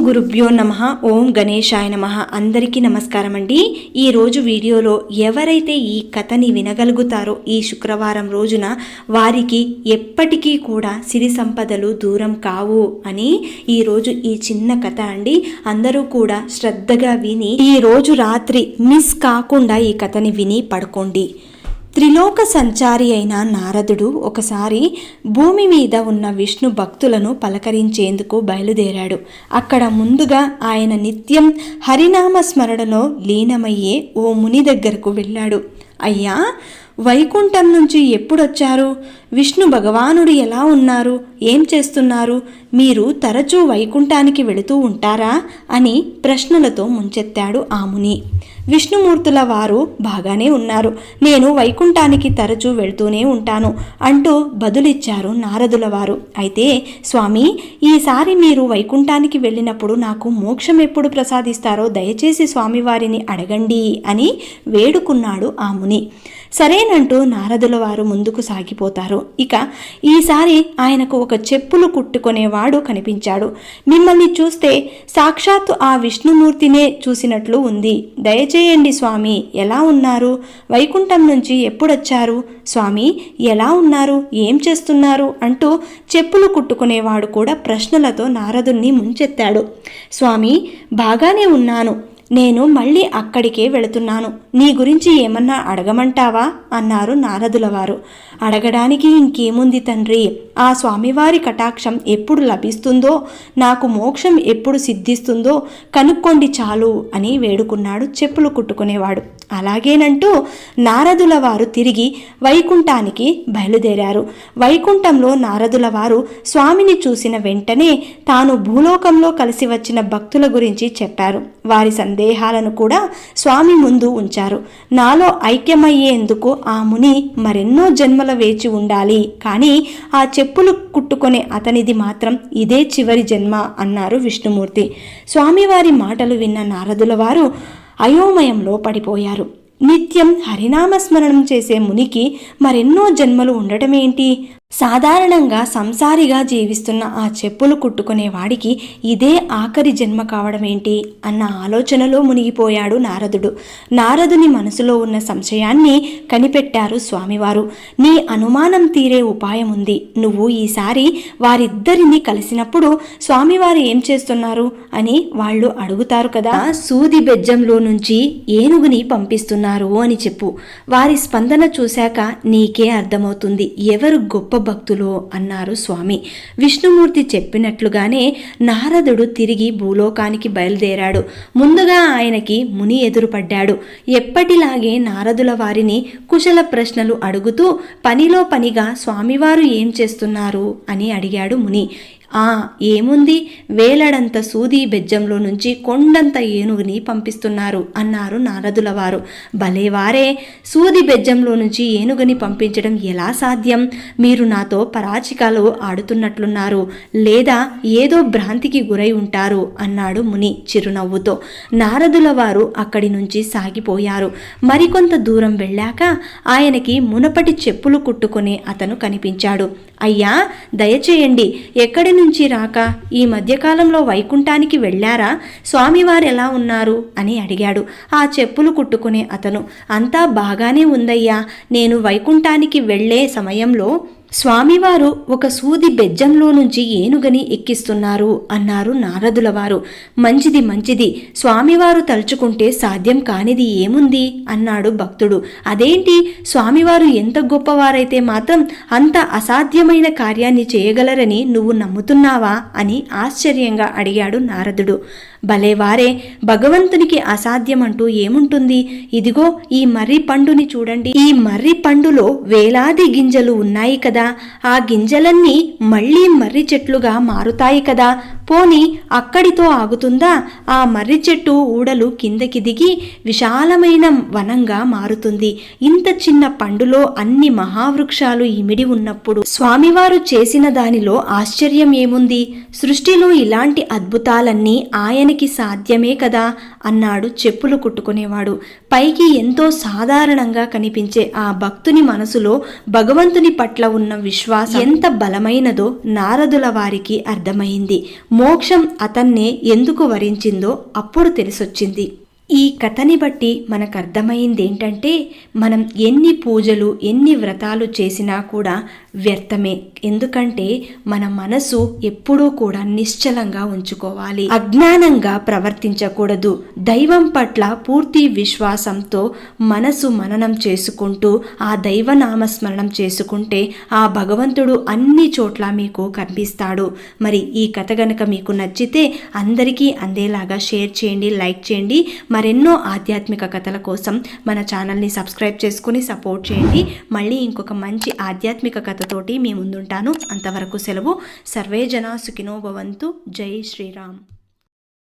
గురుభ్యో నమ ఓం గణేశాయ నమ. అందరికీ నమస్కారం అండి. ఈరోజు వీడియోలో ఎవరైతే ఈ కథని వినగలుగుతారో ఈ శుక్రవారం రోజున వారికి ఎప్పటికీ కూడా సిరి సంపదలు దూరం కావు అని ఈరోజు ఈ చిన్న కథ అండి. అందరూ కూడా శ్రద్ధగా విని ఈ రోజు రాత్రి మిస్ కాకుండా ఈ కథని విని పడుకోండి. త్రిలోక సంచారి అయిన నారదుడు ఒకసారి భూమి మీద ఉన్న విష్ణు భక్తులను పలకరించేందుకు బయలుదేరాడు. అక్కడ ముందుగా ఆయన నిత్యం హరినామ స్మరణలో లీనమయ్యే ఓ ముని దగ్గరకు వెళ్ళాడు. అయ్యా వైకుంఠం నుంచి ఎప్పుడొచ్చారు? విష్ణు భగవానుడు ఎలా ఉన్నారు? ఏం చేస్తున్నారు? మీరు తరచూ వైకుంఠానికి వెళుతూ ఉంటారా? అని ప్రశ్నలతో ముంచెత్తాడు ఆముని విష్ణుమూర్తుల వారు బాగానే ఉన్నారు. నేను వైకుంఠానికి తరచూ వెళ్తూనే ఉంటాను అంటూ బదులిచ్చారు నారదుల వారు. అయితే స్వామి ఈసారి మీరు వైకుంఠానికి వెళ్ళినప్పుడు నాకు మోక్షం ఎప్పుడు ప్రసాదిస్తారో దయచేసి స్వామివారిని అడగండి అని వేడుకున్నాడు ఆముని సరే సరేనంటూ నారదుల వారు ముందుకు సాగిపోతారు. ఇక ఈసారి ఆయనకు ఒక చెప్పులు కుట్టుకునేవాడు కనిపించాడు. మిమ్మల్ని చూస్తే సాక్షాత్తు ఆ విష్ణుమూర్తినే చూసినట్లు ఉంది. దయచేయండి స్వామి ఎలా ఉన్నారు? వైకుంఠం నుంచి ఎప్పుడొచ్చారు? స్వామి ఎలా ఉన్నారు? ఏం చేస్తున్నారు? అంటూ చెప్పులు కుట్టుకునేవాడు కూడా ప్రశ్నలతో నారదుణ్ణి ముంచెత్తాడు. స్వామి బాగానే ఉన్నాను. నేను మళ్ళీ అక్కడికే వెళుతున్నాను. నీ గురించి ఏమన్నా అడగమంటావా? అన్నారు నారదుల వారు అడగడానికి ఇంకేముంది తండ్రి? ఆ స్వామివారి కటాక్షం ఎప్పుడు లభిస్తుందో నాకు మోక్షం ఎప్పుడు సిద్ధిస్తుందో కనుక్కోండి చాలు అని వేడుకున్నాడు చెప్పులు కుట్టుకునేవాడు. అలాగేనంటూ నారదుల వారు తిరిగి వైకుంఠానికి బయలుదేరారు. వైకుంఠంలో నారదుల వారు స్వామిని చూసిన వెంటనే తాను భూలోకంలో కలిసి వచ్చిన భక్తుల గురించి చెప్పారు. వారి సందేహాలను కూడా స్వామి ముందు ఉంచారు. నాలో ఐక్యమయ్యేందుకు ఆ ముని మరెన్నో జన్మల వేచి ఉండాలి. కానీ ఆ చెప్పులు కుట్టుకునే అతనిది మాత్రం ఇదే చివరి జన్మ అన్నారు విష్ణుమూర్తి. స్వామివారి మాటలు విన్న నారదుల వారు అయోమయంలో పడిపోయారు. నిత్యం హరినామస్మరణం చేసే మునికి మరెన్నో జన్మలు ఉండటమేంటి? సాధారణంగా సంసారిగా జీవిస్తున్న ఆ చెప్పులు కుట్టుకునే వాడికి ఇదే ఆఖరి జన్మ కావడమేంటి అన్న ఆలోచనలో మునిగిపోయాడు నారదుడు. నారదుని మనసులో ఉన్న సంశయాన్ని కనిపెట్టారు స్వామివారు. నీ అనుమానం తీరే ఉపాయం ఉంది. నువ్వు ఈసారి వారిద్దరిని కలిసినప్పుడు స్వామివారు ఏం చేస్తున్నారు అని వాళ్ళు అడుగుతారు కదా. సూది బెజ్జంలో నుంచి ఏనుగుని పంపిస్తున్నారు అని చెప్పు. వారి స్పందన చూశాక నీకే అర్థమవుతుంది. ఎవరు గొప్ప భక్తులు అన్నారు స్వామి. విష్ణుమూర్తి చెప్పినట్లుగానే నారదుడు తిరిగి భూలోకానికి బయలుదేరాడు. ముందుగా ఆయనకి ముని ఎదురుపడ్డాడు. ఎప్పటిలాగే నారదుల వారిని కుశల ప్రశ్నలు అడుగుతూ పనిలో పనిగా స్వామివారు ఏం చేస్తున్నారు? అని అడిగాడు ముని. ఆ ఏముంది? వేలడంత సూది బెజ్జంలో నుంచి కొండంత ఏనుగుని పంపిస్తున్నారు అన్నారు నారదుల వారు భలేవారే సూది బెజ్జంలో నుంచి ఏనుగుని పంపించడం ఎలా సాధ్యం? మీరు నాతో పరాచికాలు ఆడుతున్నట్లున్నారు. లేదా ఏదో భ్రాంతికి గురై ఉంటారు అన్నాడు ముని చిరునవ్వుతో. నారదుల వారు అక్కడి నుంచి సాగిపోయారు. మరికొంత దూరం వెళ్ళాక ఆయనకి మునపటి చెప్పులు కుట్టుకునే అతను కనిపించాడు. అయ్యా దయచేయండి ఎక్కడి నుంచి రాక ఈ మధ్యకాలంలో వైకుంఠానికి వెళ్ళారా? స్వామివారు ఎలా ఉన్నారు? అని అడిగాడు. ఆ చెప్పులు కుట్టుకునే అతను. అంతా బాగానే ఉందయ్యా. నేను వైకుంఠానికి వెళ్ళే సమయంలో స్వామివారు ఒక సూది బెజ్జంలో నుంచి ఏనుగని ఎక్కిస్తున్నారు అన్నారు నారదుల వారు మంచిది మంచిది. స్వామివారు తలుచుకుంటే సాధ్యం కానిది ఏముంది? అన్నాడు భక్తుడు. అదేంటి? స్వామివారు ఎంత గొప్పవారైతే మాత్రం అంత అసాధ్యమైన కార్యాన్ని చేయగలరని నువ్వు నమ్ముతున్నావా? అని ఆశ్చర్యంగా అడిగాడు నారదుడు. భలేవారే భగవంతునికి అసాధ్యమంటూ ఏముంటుంది? ఇదిగో ఈ మర్రి పండుని చూడండి. ఈ మర్రి పండులో వేలాది గింజలు ఉన్నాయి కదా. ఆ గింజలన్నీ మళ్ళీ మర్రి చెట్లుగా మారుతాయి కదా. పోని అక్కడితో ఆగుతుందా? ఆ మర్రి చెట్టు ఊడలు కిందకి దిగి విశాలమైన వనంగా మారుతుంది. ఇంత చిన్న పండులో అన్ని మహావృక్షాలు ఇమిడి ఉన్నప్పుడు స్వామివారు చేసిన దానిలో ఆశ్చర్యం ఏముంది? సృష్టిలో ఇలాంటి అద్భుతాలన్నీ ఆయనకి సాధ్యమే కదా? అన్నాడు చెప్పులు కుట్టుకునేవాడు. పైకి ఎంతో సాధారణంగా కనిపించే ఆ భక్తుని మనసులో భగవంతుని పట్ల ఉన్న విశ్వాసం ఎంత బలమైనదో నారదుల వారికి అర్థమైంది. మోక్షం అతన్నే ఎందుకు వరించిందో అప్పుడు తెలిసొచ్చింది. ఈ కథని బట్టి మనకు అర్థమైంది ఏంటంటే మనం ఎన్ని పూజలు ఎన్ని వ్రతాలు చేసినా కూడా వ్యర్థమే. ఎందుకంటే మన మనసు ఎప్పుడూ కూడా నిశ్చలంగా ఉంచుకోవాలి. అజ్ఞానంగా ప్రవర్తించకూడదు. దైవం పట్ల పూర్తి విశ్వాసంతో మనసు మననం చేసుకుంటూ ఆ దైవ నామస్మరణం చేసుకుంటే ఆ భగవంతుడు అన్ని చోట్ల మీకు కనిపిస్తాడు. మరి ఈ కథ గనక మీకు నచ్చితే అందరికీ అందేలాగా షేర్ చేయండి లైక్ చేయండి. మరెన్నో ఆధ్యాత్మిక కథల కోసం మన ఛానల్ని సబ్స్క్రైబ్ చేసుకుని సపోర్ట్ చేయండి. మళ్ళీ ఇంకొక మంచి ఆధ్యాత్మిక కథతోటి మీ ముందుంటాను. అంతవరకు సెలవు. సర్వే జనా సుఖినో భవంతు. జై శ్రీరామ్.